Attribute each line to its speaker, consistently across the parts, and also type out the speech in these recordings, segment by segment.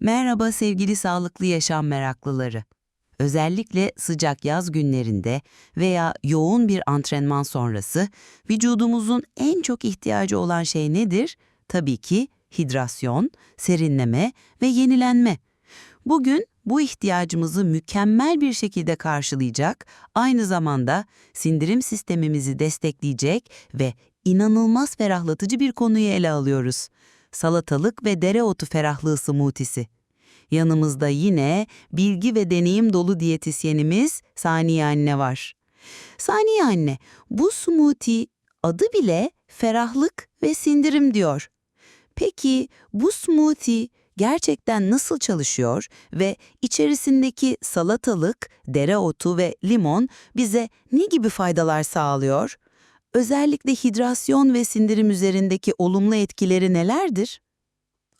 Speaker 1: Merhaba sevgili sağlıklı yaşam meraklıları. Özellikle sıcak yaz günlerinde veya yoğun bir antrenman sonrası vücudumuzun en çok ihtiyacı olan şey nedir? Tabii ki hidrasyon, serinleme ve yenilenme. Bugün bu ihtiyacımızı mükemmel bir şekilde karşılayacak, aynı zamanda sindirim sistemimizi destekleyecek ve inanılmaz ferahlatıcı bir konuyu ele alıyoruz. Salatalık ve dereotu ferahlığı smoothie'si. Yanımızda yine bilgi ve deneyim dolu diyetisyenimiz Saniye Anne var. Saniye Anne, bu smoothie adı bile ferahlık ve sindirim diyor. Peki bu smoothie gerçekten nasıl çalışıyor ve içerisindeki salatalık, dereotu ve limon bize ne gibi faydalar sağlıyor? Özellikle hidrasyon ve sindirim üzerindeki olumlu etkileri nelerdir?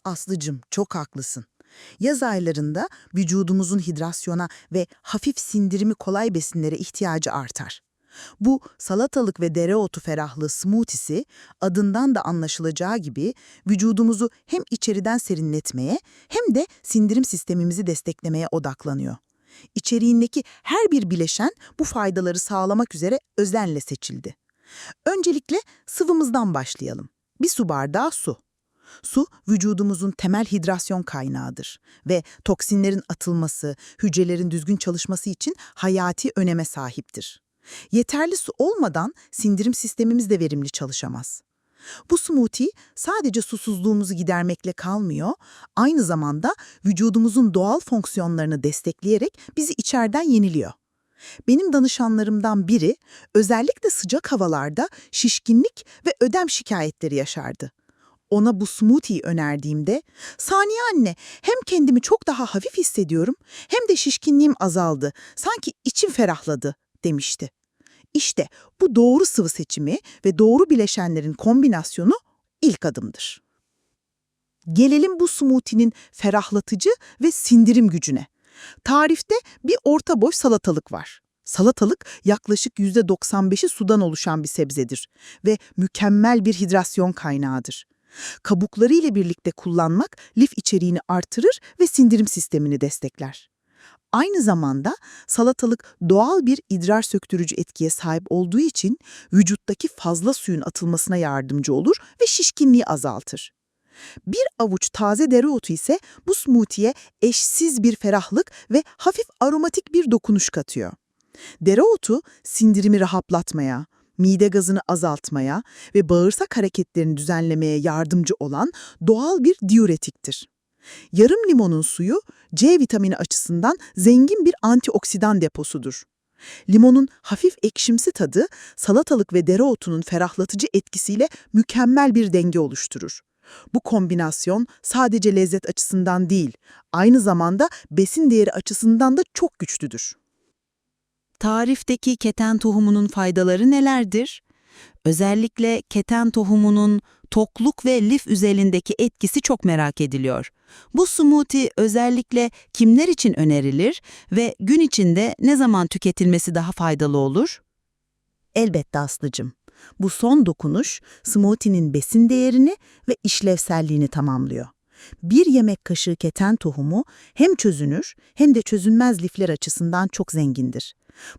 Speaker 2: Aslıcım çok haklısın. Yaz aylarında vücudumuzun hidrasyona ve hafif sindirimi kolay besinlere ihtiyacı artar. Bu salatalık ve dereotu ferahlığı smoothie'si adından da anlaşılacağı gibi vücudumuzu hem içeriden serinletmeye hem de sindirim sistemimizi desteklemeye odaklanıyor. İçeriğindeki her bir bileşen bu faydaları sağlamak üzere özenle seçildi. Öncelikle sıvımızdan başlayalım. Bir su bardağı su. Su, vücudumuzun temel hidrasyon kaynağıdır ve toksinlerin atılması, hücrelerin düzgün çalışması için hayati öneme sahiptir. Yeterli su olmadan sindirim sistemimiz de verimli çalışamaz. Bu smoothie sadece susuzluğumuzu gidermekle kalmıyor, aynı zamanda vücudumuzun doğal fonksiyonlarını destekleyerek bizi içeriden yeniliyor. Benim danışanlarımdan biri özellikle sıcak havalarda şişkinlik ve ödem şikayetleri yaşardı. Ona bu smoothie'yi önerdiğimde, Saniye anne hem kendimi çok daha hafif hissediyorum hem de şişkinliğim azaldı, sanki içim ferahladı demişti. İşte bu doğru sıvı seçimi ve doğru bileşenlerin kombinasyonu ilk adımdır. Gelelim bu smoothie'nin ferahlatıcı ve sindirim gücüne. Tarifte bir orta boy salatalık var. Salatalık yaklaşık %95'i sudan oluşan bir sebzedir ve mükemmel bir hidrasyon kaynağıdır. Kabukları ile birlikte kullanmak lif içeriğini artırır ve sindirim sistemini destekler. Aynı zamanda salatalık doğal bir idrar söktürücü etkiye sahip olduğu için vücuttaki fazla suyun atılmasına yardımcı olur ve şişkinliği azaltır. Bir avuç taze dereotu ise bu smoothie'ye eşsiz bir ferahlık ve hafif aromatik bir dokunuş katıyor. Dereotu sindirimi rahatlatmaya, mide gazını azaltmaya ve bağırsak hareketlerini düzenlemeye yardımcı olan doğal bir diüretiktir. Yarım limonun suyu C vitamini açısından zengin bir antioksidan deposudur. Limonun hafif ekşimsi tadı salatalık ve dereotunun ferahlatıcı etkisiyle mükemmel bir denge oluşturur. Bu kombinasyon sadece lezzet açısından değil, aynı zamanda besin değeri açısından da çok güçlüdür.
Speaker 1: Tarifteki keten tohumunun faydaları nelerdir? Özellikle keten tohumunun tokluk ve lif üzerindeki etkisi çok merak ediliyor. Bu smoothie özellikle kimler için önerilir ve gün içinde ne zaman tüketilmesi daha faydalı olur?
Speaker 2: Elbette Aslı'cım. Bu son dokunuş smoothie'nin besin değerini ve işlevselliğini tamamlıyor. Bir yemek kaşığı keten tohumu hem çözünür hem de çözünmez lifler açısından çok zengindir.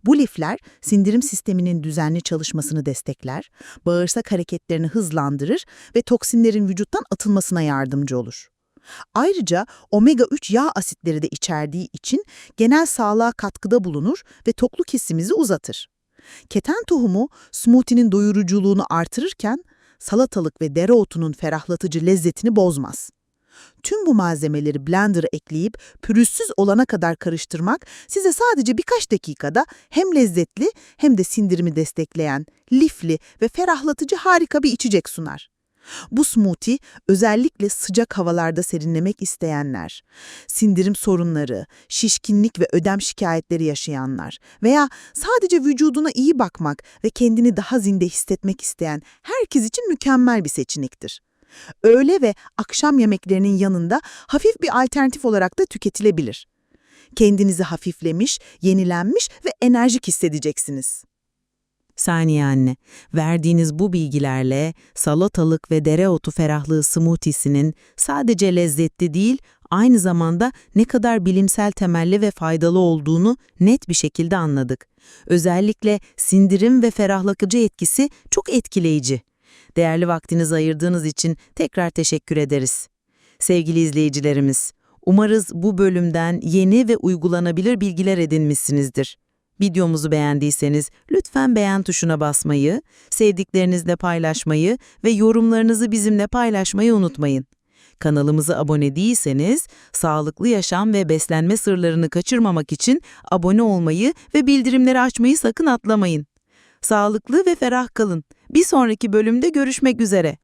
Speaker 2: Bu lifler sindirim sisteminin düzenli çalışmasını destekler, bağırsak hareketlerini hızlandırır ve toksinlerin vücuttan atılmasına yardımcı olur. Ayrıca omega-3 yağ asitleri de içerdiği için genel sağlığa katkıda bulunur ve tokluk hissimizi uzatır. Keten tohumu smoothie'nin doyuruculuğunu artırırken salatalık ve dereotunun ferahlatıcı lezzetini bozmaz. Tüm bu malzemeleri blender'a ekleyip pürüzsüz olana kadar karıştırmak size sadece birkaç dakikada hem lezzetli hem de sindirimi destekleyen, lifli ve ferahlatıcı harika bir içecek sunar. Bu smoothie özellikle sıcak havalarda serinlemek isteyenler, sindirim sorunları, şişkinlik ve ödem şikayetleri yaşayanlar veya sadece vücuduna iyi bakmak ve kendini daha zinde hissetmek isteyen herkes için mükemmel bir seçenektir. Öğle ve akşam yemeklerinin yanında hafif bir alternatif olarak da tüketilebilir. Kendinizi hafiflemiş, yenilenmiş ve enerjik hissedeceksiniz.
Speaker 1: Saniye anne, verdiğiniz bu bilgilerle salatalık ve dereotu ferahlığı smoothiesinin sadece lezzetli değil, aynı zamanda ne kadar bilimsel temelli ve faydalı olduğunu net bir şekilde anladık. Özellikle sindirim ve ferahlatıcı etkisi çok etkileyici. Değerli vaktinizi ayırdığınız için tekrar teşekkür ederiz. Sevgili izleyicilerimiz, umarız bu bölümden yeni ve uygulanabilir bilgiler edinmişsinizdir. Videomuzu beğendiyseniz lütfen beğen tuşuna basmayı, sevdiklerinizle paylaşmayı ve yorumlarınızı bizimle paylaşmayı unutmayın. Kanalımıza abone değilseniz, sağlıklı yaşam ve beslenme sırlarını kaçırmamak için abone olmayı ve bildirimleri açmayı sakın atlamayın. Sağlıklı ve ferah kalın. Bir sonraki bölümde görüşmek üzere.